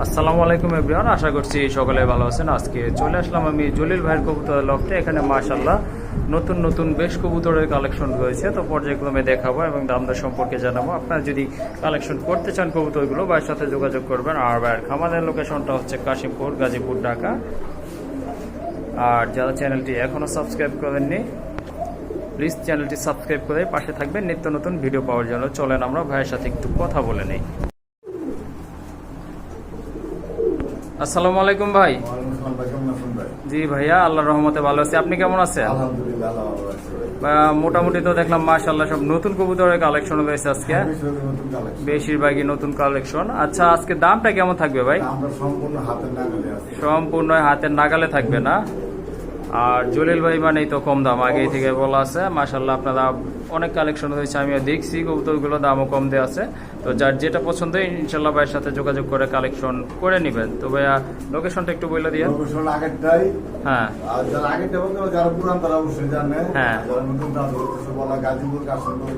আসসালামু আলাইকুম এভরিওয়ান, আশা করছি সকলে ভালো আছেন। আজকে চলে আসলাম আমি জলিল ভাইয়ের কবুতর লফটে। এখানে মাশাল্লাহ নতুন নতুন বেশ কবুতরের কালেকশন রয়েছে। তো পর্যায়ক্রমে দেখাবো এবং দাম দর সম্পর্কে জানাব। আপনারা যদি কালেকশন করতে চান কবুতরগুলো, ভাইয়ের সাথে যোগাযোগ করবেন। আর ভাইয়ের খামারের লোকেশনটা হচ্ছে কাশিমপুর, গাজীপুর, ঢাকা। আর যারা চ্যানেলটি এখনও সাবস্ক্রাইব করেননি, প্লিজ চ্যানেলটি সাবস্ক্রাইব করে পাশে থাকবেন। নিত্য নতুন ভিডিও পাওয়ার জন্য চলেন আমরা ভাইয়ের সাথে একটু কথা বলে নেই। আসসালামু আলাইকুম ভাই। জি ভাইয়া আল্লাহর রহমতে ভালো আছি। আপনি কেমন আছেন? আল্লাহ মোটামুটি তো দেখলাম মাশাল্লাহ সব নতুন কবুতরের কালেকশন রয়েছে আজকে। বেশিরভাগই নতুন collection। বেশিরভাগই নতুন কালেকশন আচ্ছা আজকে দামটা কেমন থাকবে ভাই? সম্পূর্ণ হাতের নাগালে থাকবে না? আর জলিল ভাই মানেই তো কম দাম আগেই থেকে বলা আছে। মাশাল্লাহ আপনারা অনেক কালেকশন হয়েছে আমিও দেখছি কবুতরগুলো দামও কম দেওয়া আছে। তো যার যেটা পছন্দ ইনশাল্লাহ ভাইয়ের সাথে যোগাযোগ করে কালেকশন করে নেবেন। তো ভাইয়া লোকেশনটা একটু বলে দিয়ে। লোকেশন আগেরটাই। হ্যাঁ। আর যারা তো যারা পুরান তারা অবশ্যই জানে। হ্যাঁ। যারা নতুন তারা বলা গাজীপুর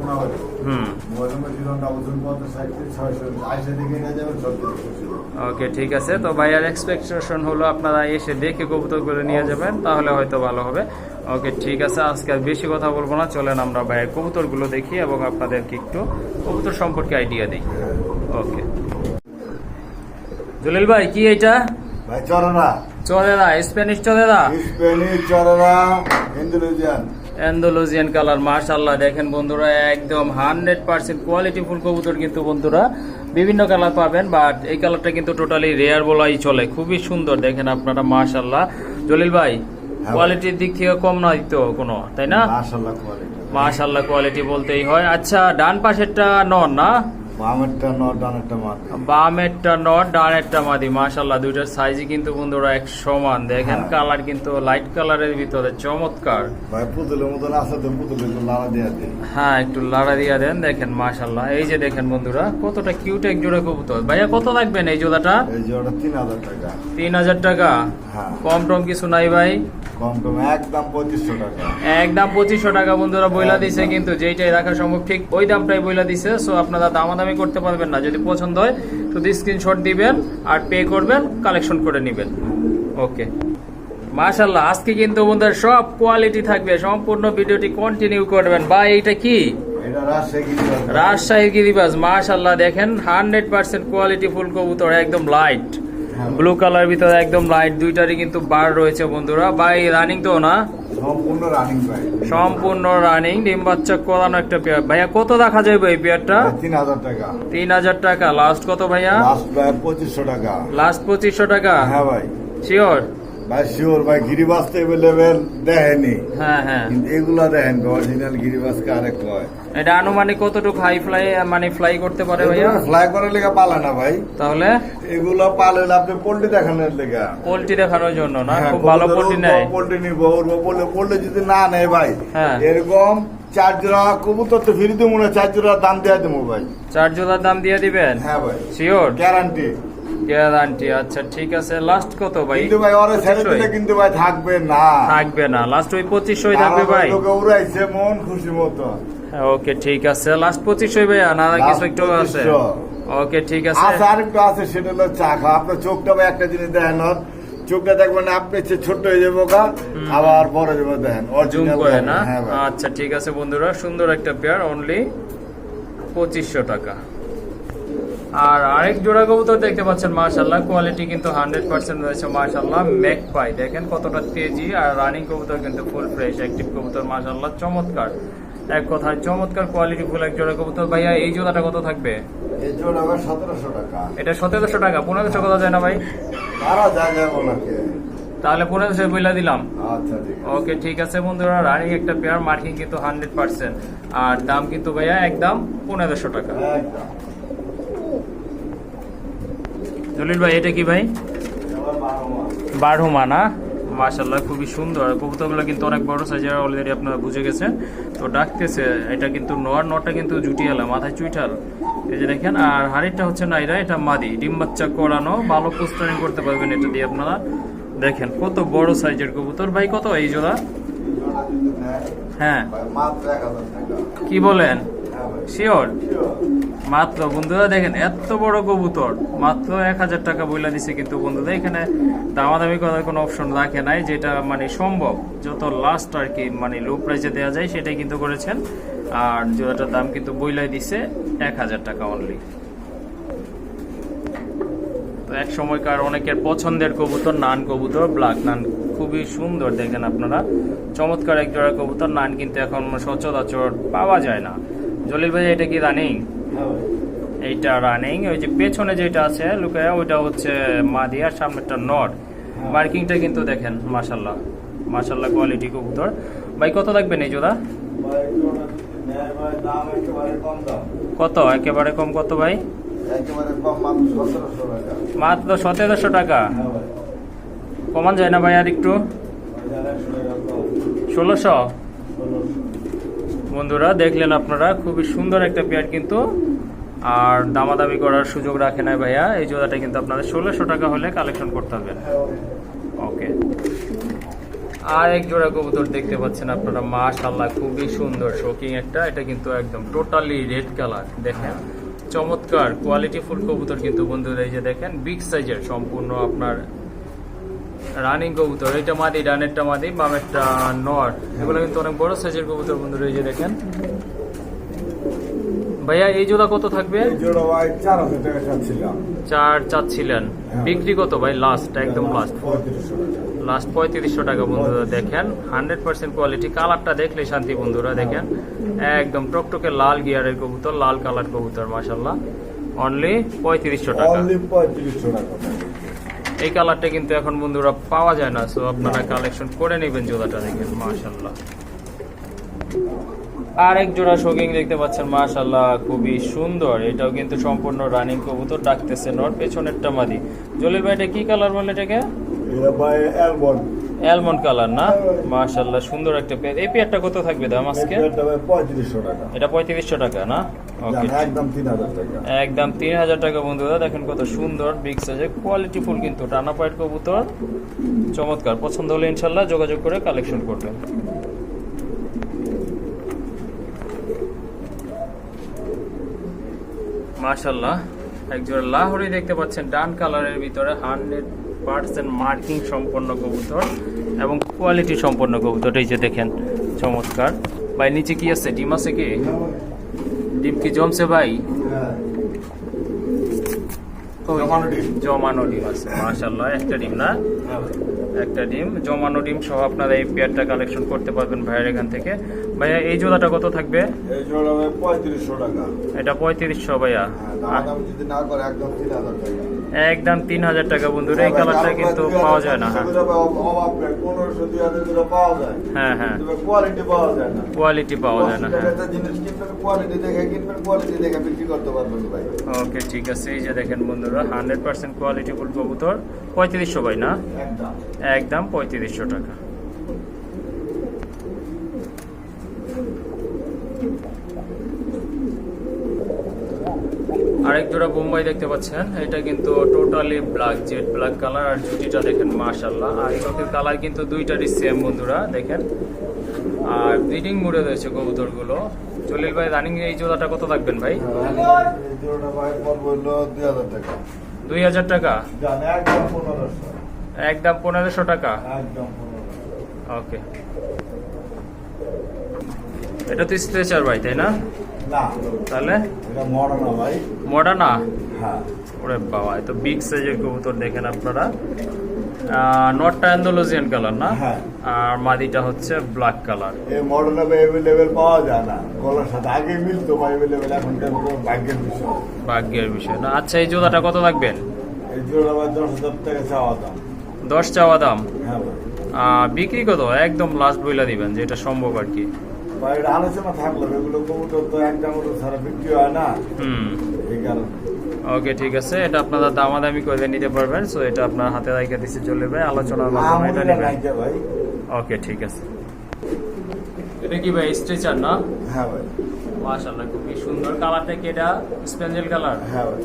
কোনাবাড়ি। হুম। Mobile number zero double zero পঞ্চাশ ষাটটি ছয়শো আইসে দিকে নিয়ে যাবেন সব কিছু। ওকে ঠিক আছে। তো ভাইয়ার এক্সপেকটেশন হলো আপনারা এসে দেখে কবুতরগুলো নিয়ে যাবেন তাহলে হয়তো ভালো হবে। ওকে ঠিক আছে। আজকে আর বেশি কথা বলব না। চলেন আমরা ভাইয়ের কবুতরগুলো দেখি এবং আপনাদেরকে একটু কবুতর সম্পর্কে আইডিয়া দিই। ওকে জলিল ভাই কি এটা ভাই চরনা চলেরা স্প্যানিশ চলেরা স্পেনিশ চরনা ইন্দোনেশিয়ান অ্যান্ডোলজিয়ান কালার মার্শাল্লাহ দেখেন বন্ধুরা একদম হান্ড্রেড পার্সেন্ট কোয়ালিটি ফুল কবুতর কিন্তু বন্ধুরা। বিভিন্ন কালার পাবেন বাট এই কালারটা কিন্তু টোটালি রেয়ার বলাই চলে। খুবই সুন্দর দেখেন আপনারা মাশাল্লাহ জলিল ভাই কোয়ালিটির দিক থেকে কম নয় তো কোনো তাই না? মাশাল্লাহ কোয়ালিটি বলতেই হয়। আচ্ছা ডান পাশেরটা নন না? বামেরটা নট ডানেরটা মাঠ বামেরটা নট ডানেরটা মাদি মাশাল্লাহ দুইটার সাইজই কিন্তু বন্ধুরা এক সমান। দেখেন হ্যাঁ। কালার কিন্তু লাইট কালারের ভিতরে চমৎকার। ভাই পুতুলের মতন আছে তো পুতুলের একটু লাড়া দেওয়া দিই হ্যাঁ একটু লাড়া দিয়া দেন দেখেন মাশাল্লাহ এই যে দেখেন বন্ধুরা কতটা কিউট এক জোড়া কবুতর। ভাইয়া কত লাগবেন এই জোড়াটা? এই তিন হাজার টাকা। হ্যাঁ। কম টম কিছু নাই ভাই? কম একদম টাকা। একদম টাকা বন্ধুরা বইলা দিছে কিন্তু যেইটাই রাখা সম্ভব ঠিক ওই দামটাই বইলা দিছে। সো আপনারা দামাদামি করতে পারবেন না। যদি পছন্দ হয় শুধু স্ক্রিনশট দিবেন আর পে করবেন কালেকশন করে নেবেন। ওকে মাশাল্লাহ আজকে কিন্তু বন্ধুরা সব কোয়ালিটি থাকবে। সম্পূর্ণ ভিডিওটি কন্টিনিউ করবেন। বা এইটা কি? রাজশাহী গিরিবাস। মাশাল্লাহ দেখেন হান্ড্রেড পার্সেন্ট কোয়ালিটি ফুল কবুতর একদম লাইট। ব্লু কালার ভিতরে একদম লাইট দুইটারই কিন্তু বার রয়েছে বন্ধুরা। বাই রানিং তো না? সম্পূর্ণ রানিং ভাই সম্পূর্ণ রানিং ডিম বাচ্চা করানো একটা পেয়ার ভাইয়া কত দেখা যাবে এই পেয়ারটা তিন হাজার টাকা। তিন হাজার টাকা। লাস্ট কত ভাইয়া? লাস্ট পঁচিশশো টাকা। লাস্ট পঁচিশশো টাকা? হ্যাঁ ভাই। শিওর ভাই শিওর ভাই গিরিবাস তো এভেলেবেল দেখেনি। হ্যাঁ হ্যাঁ। কিন্তু এগুলা দেখেন অরিজিনাল গিরিবাস কারে কয় এটা আনুমানিক কতটুকু হাই ফ্লাই মানে ফ্লাই করতে পারে ভাইয়া? ফ্লাই করার লেগে পালে না ভাই। তাহলে? এগুলো পালে আপনি পোল্ট্রি দেখানোর লেগে। পোল্ট্রি দেখানোর জন্য না? হ্যাঁ, খুব ভালো পোল্ট্রি নেয়। পোল্ট্রি নিব উড়বো পোল্ট্রি পোল্ট্রি যদি না নেয় ভাই হ্যাঁ। এরকম চার জোড়া কবুতর তো ফ্রিতে মনে হয় চার জোড়া দাম দেওয়া দেবো ভাই। চার জোড়ার দাম দিয়ে দিবেন? হ্যাঁ ভাই। শিওর গ্যারান্টি গ্যারান্টি আচ্ছা ঠিক আছে। লাস্ট কত ভাই? কিন্তু ভাই ওরা ছেড়ে দিলে কিন্তু ভাই থাকবে না। থাকবে না। লাস্ট ওই থাকবে ভাই। লোকে উড়াইছে মন খুশি মতো। ওকে ঠিক আছে। লাস্ট ভাই না কিছু একটু আছে? ওকে ঠিক আছে। আছে আরেকটু আছে সেটা হলো চা খাওয়া। আপনার চোখটা ভাই একটা জিনিস দেখেন চোখটা দেখবেন আপনি হচ্ছে ছোট্ট হয়ে যাব কা আবার বড় যাব দেখেন। জুম করে না? হ্যাঁ আচ্ছা ঠিক আছে বন্ধুরা। সুন্দর একটা পেয়ার অনলি পঁচিশশো টাকা। আর আরেক জোড়া কবুতর দেখতে পাচ্ছেন মাশাল্লাহ কোয়ালিটি কিন্তু হান্ড্রেড পার্সেন্ট রয়েছে মাশাল্লাহ মেক পাই দেখেন কতটা তেজি আর রানিং কবুতর কিন্তু ফুল ফ্রেশ অ্যাক্টিভ কবুতর মাশাল্লাহ চমৎকার। এক কথায় চমৎকার কোয়ালিটি ফুল এক জোড়া কবুতর। ভাইয়া এই জোড়াটা কত থাকবে? এটা সতেরোশো টাকা। পনেরোশো কথা যায় না ভাই? তাহলে পনেরোশো বইলা দিলাম। আচ্ছা ঠিক আছে। ওকে ঠিক আছে বন্ধুরা রানিং একটা পেয়ার মার্কিং কিন্তু হান্ড্রেড পার্সেন্ট আর দাম কিন্তু ভাইয়া একদম পনেরোশো টাকা। জলিল ভাই এটা কি ভাই? বারহুমা না? মাশাল্লাহ খুবই সুন্দর। কবুতরগুলো কিন্তু অনেক বড় সাইজের অলরেডি আপনারা বুঝে গেছেন। তো ডাকতেছে এটা কিন্তু নর নটা কিন্তু জুটিয়ালা মাথায় চুইঠাল। এই যে দেখেন আর হাড়িটা হচ্ছে না নাইরা এটা মাদি। ডিম বাচ্চা করানো ভালো পোস্টারিং করতে পারবেন এটা দিয়ে আপনারা। দেখেন কত বড় সাইজের কবুতর। ভাই কত এই জোড়া? হ্যাঁ। কি বলেন? হ্যাঁ হ্যাঁ শিওর Sure. মাত্র, বন্ধুরা দেখেন, এত বড় কবুতর। মাত্র এক হাজার টাকা বইলা দিছে কিন্তু বন্ধুরা, এখানে দামাদামি করার কোনো অপশন রাখে নাই, যেটা মানে সম্ভব। যত লাস্ট আর কি মানে লো প্রাইসে দেওয়া যায়, সেটাই কিন্তু করেছেন। আর জোড়াটার দাম কিন্তু বইলাই দিছে এক হাজার টাকা অনলি তো এক সময়কার অনেকের পছন্দের কবুতর নান কবুতর ব্ল্যাক নান, খুবই সুন্দর দেখেন আপনারা। চমৎকার এক জোড়া কবুতর, নান কিন্তু এখন সচরাচর পাওয়া যায় না। জলিল ভাই এটা কি রানিং? এইটা রানিং ওই যে পেছনে যেটা আছে লুকায়া ওইটা হচ্ছে মাদি আর সামনেরটা নট। মার্কিংটা কিন্তু দেখেন মাশাল্লাহ মাশাল্লাহ কোয়ালিটি কবুতর। ভাই কত লাগবেন এই জোড়া? কত? একেবারে কম কত ভাই? মাত্র সতেরোশো টাকা। হ্যাঁ কমান যায় না ভাই আর একটু? ষোলোশো? বন্ধুরা দেখলেন আপনারা খুবই সুন্দর একটা পেয়ার কিন্তু আর দামাদামি করার সুযোগ রাখে না ভাইয়া। এই জোড়াটা কিন্তু আপনাদের ষোলোশো টাকা হলে কালেকশন করতে হবে। ওকে আর এক জোড়া কবুতর দেখতে পাচ্ছেন আপনারা মাশাল্লাহ খুবই সুন্দর শোকিং একটা। এটা কিন্তু একদম টোটালি রেড কালার দেখেন। চমৎকার কোয়ালিটি ফুল কবুতর কিন্তু বন্ধুরা, এই যে দেখেন বিগ সাইজের সম্পূর্ণ আপনার রানিং কবুতর। এটা মাদি, ডানেরটা মাদি, বামেরটা নর। এগুলো কিন্তু অনেক বড় সাইজের কবুতর বন্ধুরা, এই যে দেখেন। ভাইয়া এই জোড়া কত থাকবে? চার চাচ্ছিলেন। বিক্রি কত ভাই? লাস্ট একদম লাস্ট লাস্ট পঁয়ত্রিশশো টাকা। বন্ধুরা দেখেন। হান্ড্রেড পার্সেন্ট কোয়ালিটি কালারটা দেখলে শান্তি বন্ধুরা দেখেন। একদম টকটকে লাল গিয়ারের কবুতর লাল কালার কবুতর মাসাল্লাহ অনলি পঁয়ত্রিশশো টাকা। এই কালারটা কিন্তু এখন বন্ধুরা পাওয়া যায় না। সো আপনারা কালেকশন করে নেবেন জোড়াটা দেখেন মাশাল্লাহ আর এক জোড়া শোকিং দেখতে পাচ্ছেন মাশাল্লাহ খুবই সুন্দর। এটাও কিন্তু সম্পূর্ণ রানিং কবুতর ডাকতেছে নর পেছনেরটা মাদি। জলিল ভাই এটা কি কালার বলে এটাকে? অ্যালমন্ড কালার না? মাশাল্লাহ সুন্দর একটা পেয়ার। এই পেয়ারটা কত থাকবে দাম আজকে? এটা পঁয়ত্রিশশো টাকা না? ওকে একদম তিন হাজার টাকা। একদম তিন হাজার টাকা বন্ধুরা দেখেন কত সুন্দর বিগ সাইজের কোয়ালিটি ফুল কিন্তু। টানা পায়ের কবুতর চমৎকার। পছন্দ হলে ইনশাল্লাহ যোগাযোগ করে কালেকশন করবেন। মাশাল্লাহ একজোড়া লাহোরি দেখতে পাচ্ছেন, ডান কালারের ভিতরে হান্ড্রেড পার্সেন্ট মার্কিং সম্পন্ন কবুতর এবং কোয়ালিটি সম্পন্ন কবুতর। এই যে দেখেন, চমৎকার। ভাই, নিচে কি আছে? ডিম আছে কি? ডিম কি জমছে ভাই? জমানো ডিম। আছে। মাশাল্লাহ একটা ডিম না? হ্যাঁ একটা ডিম জমানো ডিম সহ আপনারা এই পেয়ারটা কালেকশন করতে পারবেন ভাইয়ের এখান থেকে। ভাইয়া এই জোড়াটা কত থাকবে? এটা পঁয়ত্রিশশো ভাইয়া। হ্যাঁ না একদম তিন হাজার টাকা বন্ধুরা এই কালারটা কিন্তু পাওয়া যায় না হ্যাঁ। হ্যাঁ হ্যাঁ। কোয়ালিটি পাওয়া যায় না কোয়ালিটি পাওয়া যায় না হ্যাঁ। ভাই ওকে ঠিক আছে এই যে দেখেন বন্ধুরা হান্ড্রেড পার্সেন্ট কোয়ালিটি ফুল কবুতর পঁয়ত্রিশশো ভাই না? একদম পঁয়ত্রিশশো টাকা। আরেক জোড়া বোম্বাই দেখতে পাচ্ছেন। এটা কিন্তু totally black jet black colour আর জুটিটা দেখেন মাশাল্লাহ আর চোখের কালার কিন্তু দুইটারই সেম বন্ধুরা দেখেন। আর ব্রিডিং মুড়ে রয়েছে কবুতরগুলো। জলিল ভাই রানিং এই জোড়াটা কত থাকবেন ভাই? দুই হাজার টাকা। একদম পনেরোশো। টাকা? ওকে। এটা তো স্ট্রেচার ভাই তাই না? না। তাহলে? মডার্ন হ্যাঁ। ওরে বাবা বিগ সাইজের কবুতর দেখেন আপনারা। নটটা অ্যান্ডোলজিয়ান কালার না? হ্যাঁ। আর মাদিটা হচ্ছে ব্ল্যাক কালার এই মডার্ন অ্যাভেলেবেল পাওয়া যায় না। গলার সাথে আগে মিলতো বা অ্যাভেলেবেল এখনকার ভাগ্যের বিষয়। ভাগ্যের বিষয়। না আচ্ছা এই জোড়াটা কত লাগবেন এই দশ হাজার টাকা চাওয়া দাম। দশ চাওয়া দাম? হ্যাঁ বিক্রি কত? একদম লাস্ট বইলা দিবেন যেটা সম্ভব আর কি। ভাই এটা আলোচনা থাকল এগুলো কবুতর তো একটা মতো ছাড়া বিক্রি হয় না। এই কারণে। ওকে ঠিক আছে এটা আপনারা দামাদামি করে নিতে পারবেন সো এটা আপনার হাতে রেখে দিচ্ছে চলে ভাই আলোচনার মাধ্যমে এটা নেবেন। ওকে ঠিক আছে। এটা কি ভাই স্ট্রেচার না? হ্যাঁ ভাই। মাশাআল্লাহ খুবই সুন্দর কালারটা কি এটা? স্পেঞ্জেল কালার হ্যাঁ ভাই।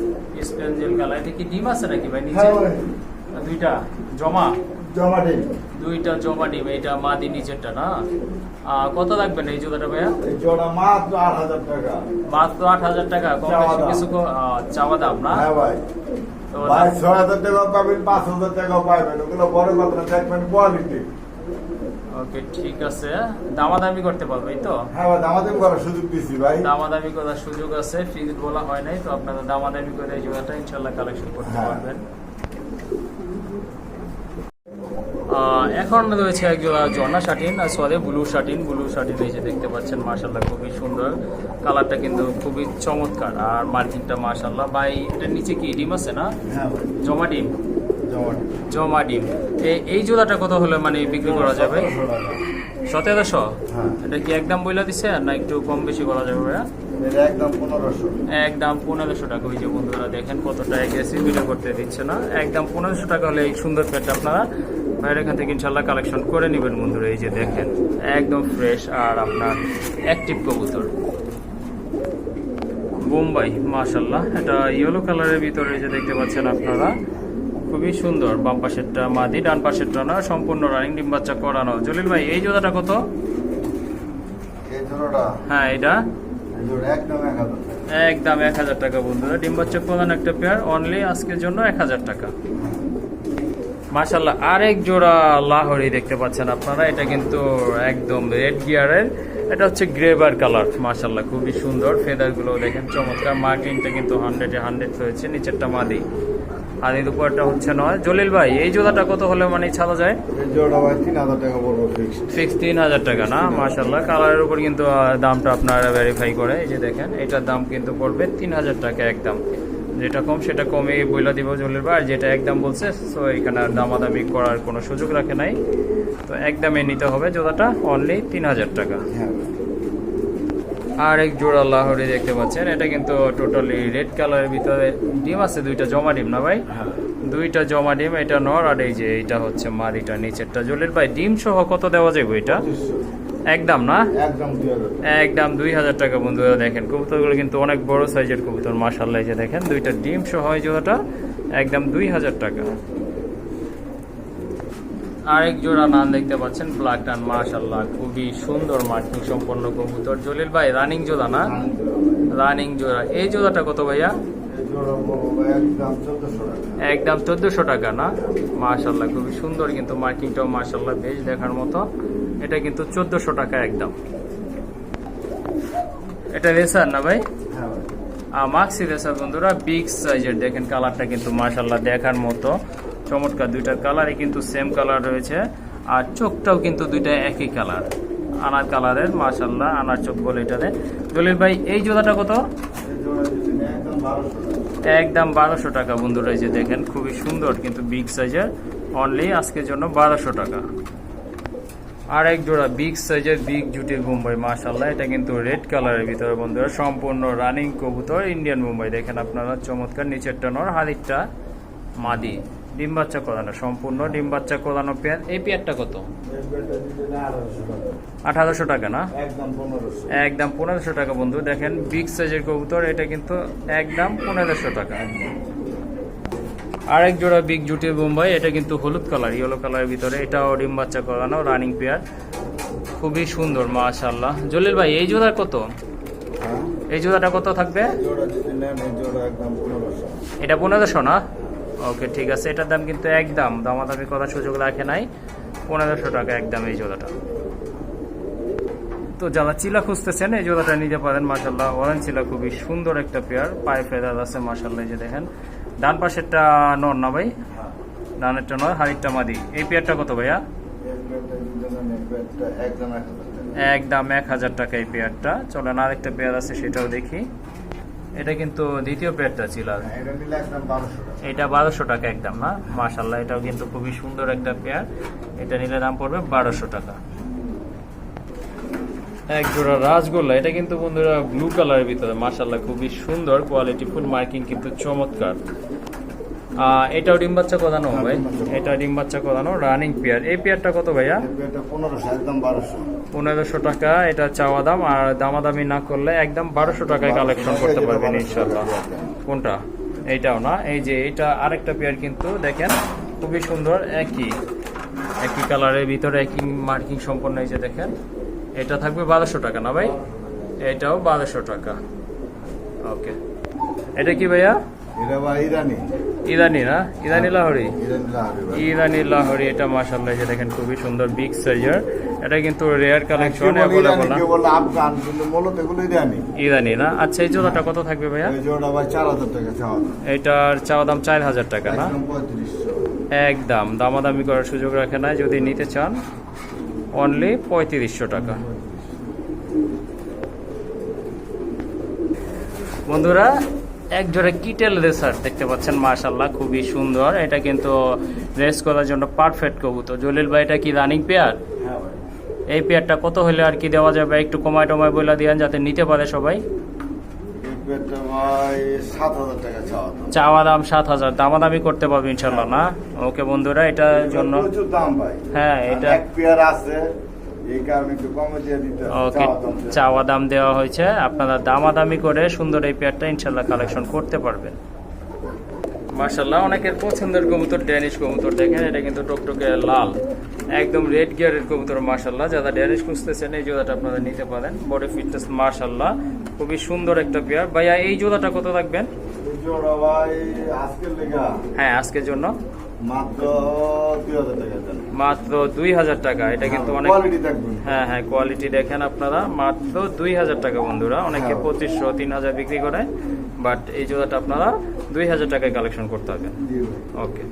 স্পেঞ্জেল কালার এটা কি ডিম আছে নাকি ভাই নিচে? হ্যাঁ ভাই। না দুইটা জমা? জমা ডিম দুইটা জমা ডিম এটা মাদি নিচেরটা না? কত লাগবে না এই জোড়াটা ভাইয়া? জোড়া মাত্র আট হাজার টাকা। মাত্র আট হাজার টাকা কম বেশি দাম। কিছু চাওয়া দাম না? হ্যাঁ ভাই। ভাই ছয় হাজার টাকাও পাবেন পাঁচ হাজার টাকাও পাবেন। ওগুলো বড় কথা দেখবেন কোয়ালিটি ওকে ঠিক আছে। দামাদামি করতে পারবে তো? হ্যাঁ আমাদের করার সুযোগ দিছি ভাই। দামাদামি করার সুযোগ আছে ফিক্সড বলা হয় নাই তো আপনারা দামাদামি করে এই জোড়াটা ইনশাল্লাহ কালেকশন করতে হ্যাঁ। পারবেন। এখন রয়েছে এক জোড়া জর্না শাটিন আর সরে ব্লু শাটিন। ব্লু শাটিন এই যে দেখতে পাচ্ছেন মার্শাল্লাহ খুবই সুন্দর। কালারটা কিন্তু খুবই চমৎকার। আর মার্কিংটা মার্শাল্লাহ ভাই এটার নিচে কি ডিম আছে না? হ্যাঁ জমা ডিম? জমা ডিম। এই জোড়াটা কত হলে মানে বিক্রি করা যাবে? সতেরোশো? হ্যাঁ। এটা কি একদম বইলা দিছে না একটু কম বেশি করা যাবে ভাইয়া? একদম পনেরোশো। টাকা। ওই যে বন্ধুরা দেখেন কতটা অ্যাগ্রেসিভ ভিডিও করতে দিচ্ছে না? একদম পনেরোশো টাকা হলে এই সুন্দর প্যান্টটা আপনারা বাইরে এখান থেকে ইনশাল্লাহ কালেকশন করে নেবেন বন্ধুরা এই যে দেখেন একদম ফ্রেশ আর আপনার অ্যাক্টিভ কবুতর। বোম্বাই মাশাল্লাহ এটা ইয়েলো কালারের ভিতরে যে দেখতে পাচ্ছেন আপনারা খুবই সুন্দর বাম পাশেরটা মাদি ডান পাশেরটা না সম্পূর্ণ রানিং ডিম বাচ্চা করানো। জলিল ভাই এই জোড়াটা কত? হ্যাঁ এটা? একদম এক হাজার টাকা। একদম এক হাজার টাকা বন্ধুরা ডিম বাচ্চা প্রধান একটা পেয়ার অনলি আজকের জন্য এক হাজার টাকা। মাশাল্লাহ আরেক জোড়া লাহরি দেখতে পাচ্ছেন আপনারা। এটা কিন্তু একদম রেড গিয়ারের এটা হচ্ছে গ্রেভার কালার মাশাল্লাহ খুবই সুন্দর। ফেদারগুলো দেখেন চমৎকার। মার্কিংটা কিন্তু হান্ড্রেডে হান্ড্রেড হয়েছে নিচেরটা মাদি। আর এই উপরটা হচ্ছে নয়। জলিল ভাই এই জোড়াটা কত হলে মানে ছাড়া যায়? এই জোড়া ভাই তিন হাজার টাকা পড়ব ফিক্স তিন হাজার টাকা না? মাশাল্লাহ কালারের উপর কিন্তু দামটা আপনারা ভেরিফাই করে। এই যে দেখেন এটার দাম কিন্তু পড়বে তিন হাজার টাকা একদম। যেটা কম সেটা কমে বইলা দিব জলের বার যেটা একদম বলছে সো এখানে আর দামাদামি করার কোনো সুযোগ রাখে নাই। তো একদমে নিতে হবে জোড়াটা অনলি তিন হাজার টাকা। হ্যাঁ। আর এক জোড়া লাহরি দেখতে পাচ্ছেন এটা কিন্তু টোটালি রেড কালারের ভিতরে ডিম আছে দুইটা জমা ডিম না ভাই? হ্যাঁ। দুইটা জমা ডিম এটা নর আর এই যে এটা হচ্ছে মারিটা নিচেরটা জলের ভাই ডিম সহ কত দেওয়া যাবে এটা। একদম না? একদম দুই হাজার টাকা। বন্ধুরা দেখেন কবুতরগুলো কিন্তু অনেক বড় সাইজের কবুতর মাসাল্লাহ যে দেখেন দুইটা ডিম সহ জোড়াটা একদম দুই হাজার টাকা। আরেক জোড়া নান দেখতে পাচ্ছেন ব্ল্যাক টান মাশাল্লাহ খুবই সুন্দর মার্কিং সম্পন্ন কবুতর। জলিল ভাই রানিং জোড়া না? রানিং জোড়া। এই জোড়াটা কত ভাইয়া? একদম চোদ্দশো টাকা। না? মাশাল্লাহ খুবই সুন্দর কিন্তু মার্কিংটাও মাশাল্লাহ বেশ দেখার মতো। এটা কিন্তু চোদ্দশো টাকা একদম। এটা রেসার না ভাই? মাক্সি রেসার বন্ধুরা বিগ সাইজের দেখেন কালারটা কিন্তু মার্শাল্লাহ দেখার মতো। চমৎকার দুইটার কালারই কিন্তু সেম কালার রয়েছে। আর চোখটাও কিন্তু দুইটা একই কালার। আনার কালারের মাশাল্লাহ আনার চোখ বলে এটাতে দলিল ভাই, এই জোড়াটা কত? একদম বারোশো টাকা বন্ধুরা, এই যে দেখেন, খুবই সুন্দর কিন্তু বিগ সাইজের অনলি আজকের জন্য বারোশো টাকা। আর এক জোড়া বিগ সাইজের বিগ জুটির মুম্বাই মাশাল্লাহ এটা কিন্তু রেড কালারের ভিতরে বন্ধুরা। সম্পূর্ণ রানিং কবুতর ইন্ডিয়ান মুম্বাই দেখেন আপনারা, চমৎকার নিচেরটা নর হাদিকটা মাদি। ডিম বাচ্চা করানো সম্পূর্ণ ডিম বাচ্চা করানো পেয়ার। এই পেয়ারটা কত? আঠারোশো টাকা না? একদম পনেরোশো টাকা। বন্ধু। দেখেন বিগ সাইজের কবুতর, এটা কিন্তু একদম পনেরোশো টাকা। আরেক জোড়া বিগ জুটির বোম্বাই এটা কিন্তু হলুদ কালার ইয়েলো কালারের ভিতরে। এটাও ডিম বাচ্চা করানো রানিং পেয়ার খুবই সুন্দর মাশাল্লাহ জলিল ভাই এই জোড়ার কত? হ্যাঁ। এই জোড়াটা কত থাকবে? জোড়া জোড়া এটা পনেরোশো না? ওকে ঠিক আছে। এটার দাম কিন্তু একদম দামাদামি করার সুযোগ রাখে নাই। পনেরোশো টাকা একদম এই জোড়াটা। তো যারা চিলা খুঁজতেছেন এই জোড়াটা নিতে পারেন মাসাল্লাহ অরেঞ্জ চিলা খুবই সুন্দর একটা পেয়ার পায়ে ফেদার আছে মাসাল্লাহ যে দেখেন। ডান পাশেরটা নর না ভাই? হ্যাঁ। ডানেরটা নয় হাড়িরটা মাদি। এই পেয়ারটা কত ভাইয়া? একদম এক হাজার টাকা এই পেয়ারটা। চলেন আরেকটা পেয়ার আছে সেটাও দেখি। এটা কিন্তু দ্বিতীয় পেয়ারটা ছিল হ্যাঁ, এটা বারোশো টাকা। একদম না মাশাল্লাহ এটাও কিন্তু খুবই সুন্দর একটা পেয়ার। এটা নিলে দাম পড়বে বারোশো টাকা। এক জোড়া রাসগোল্লা। এটা কিন্তু বন্ধুরা ব্লু কালারের ভিতরে মাশাল্লাহ খুবই সুন্দর কোয়ালিটি ফুল মার্কিং কিন্তু চমৎকার। এটাও ডিম বাচ্চা করানো হ্যাঁ, ভাই। এটা ডিম বাচ্চা করানো রানিং পেয়ার এই পেয়ারটা কত ভাইয়া? পনেরোশো পনেরোশো টাকা এটা চাওয়া দাম আর দামাদামি না করলে একদম বারোশো টাকায় কালেকশন করতে পারবেন ইনশাল্লাহ কোনটা? এইটাও না? এই যে এটা আরেকটা পেয়ার কিন্তু দেখেন খুবই সুন্দর একই। একই কালারের ভিতরে একই মার্কিং সম্পন্ন এই যে দেখেন। এটা থাকবে বারোশো টাকা না ভাই? এটাও বারোশো টাকা। ওকে এটা কি ভাইয়া? ইরানি। না? ইরানি লাহরি? ইরানি লাহারি এটা যে দেখেন খুবই সুন্দর বিগ সাইজের এটা কিন্তু রেয়ার কালেকশন ইরানি না? আচ্ছা এই জোড়াটা কত থাকবে ভাইয়া? দাম। এটার চাওয়া দাম চার হাজার টাকা না? একদম একদম দামাদামি করার সুযোগ রাখে না যদি নিতে চান। অনলি পঁয়ত্রিশশো টাকা। বন্ধুরা এক জোড়া কিটেল রেসার দেখতে পাচ্ছেন মার্শাল্লাহ খুবই সুন্দর। এটা কিন্তু রেস করার জন্য পারফেক্ট কবুতর। জলিল ভাই এটা কি রানিং পেয়ার? হ্যাঁ এই পেয়ারটা কত হলে আর কি দেওয়া যাবে? একটু কমায় টমায় বলে দিয়ান যাতে নিতে পারে সবাই এই পেটটা ভাই সাত হাজার টাকা চাওয়া দাম। সাত হাজার দামাদামি করতে পারবে ইনশাল্লাহ না ওকে বন্ধুরা এটার জন্য হ্যাঁ, এটা- এক পেয়ার আছে। ওকে চাওয়া দাম চাওয়া দাম দেওয়া হয়েছে আপনারা দামাদামি করে সুন্দর এই পেয়ারটা ইনশাল্লাহ কালেকশন করতে পারবেন মার্শাল্লাহ অনেকের পছন্দের কবুতর ড্যানিশ কবুতর দেখেন এটা কিন্তু টকটকে লাল একদম রেড গিয়ারের কবুতর মার্শাল্লাহ যারা ড্যানিশ খুঁজতেছেন এই জোড়াটা আপনারা নিতে পারেন। বডি ফিটনেস মার্শাল্লাহ খুবই সুন্দর একটা পেয়ার ভাইয়া এই জোড়াটা কত রাখবেন লেগা। হ্যাঁ আজকের জন্য। মাত্র দুই হাজার টাকা এটা কিন্তু অনেক হ্যাঁ হ্যাঁ কোয়ালিটি দেখেন আপনারা। মাত্র দুই হাজার টাকা বন্ধুরা। অনেকে হ্যাঁ। পঁচিশশো তিন হাজার বিক্রি করে বাট এই জোড়াটা আপনারা দুই হাজার টাকায় কালেকশন করতে হবে। ওকে